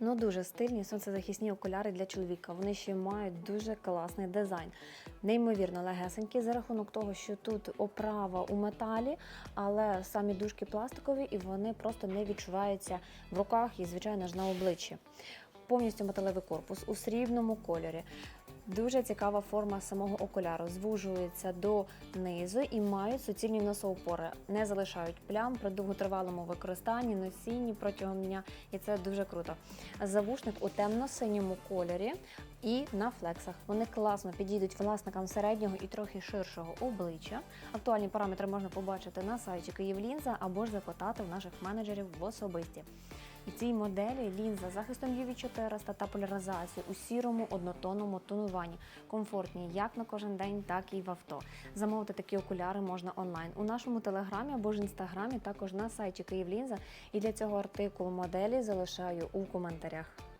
Ну дуже стильні сонцезахисні окуляри для чоловіка. Вони ще мають дуже класний дизайн. Неймовірно легесенькі за рахунок того, що тут оправа у металі, але самі дужки пластикові і вони просто не відчуваються в руках і, звичайно ж, на обличчі. Повністю металевий корпус у срібному кольорі. Дуже цікава форма самого окуляру. Звужується до низу і мають суцільні носоупори. Не залишають плям при довготривалому використанні, носінні протягом дня. І це дуже круто. Завушник у темно-синьому кольорі і на флексах. Вони класно підійдуть власникам середнього і трохи ширшого обличчя. Актуальні параметри можна побачити на сайті Київлінза або ж запитати в наших менеджерів в особисті. І цій моделі лінза з захистом UV400 та поляризацією у сірому однотонному тонуванні. Комфортні як на кожен день, так і в авто. Замовити такі окуляри можна онлайн у нашому телеграмі або ж інстаграмі, також на сайті Київлінза. І для цього артикул моделі залишаю у коментарях.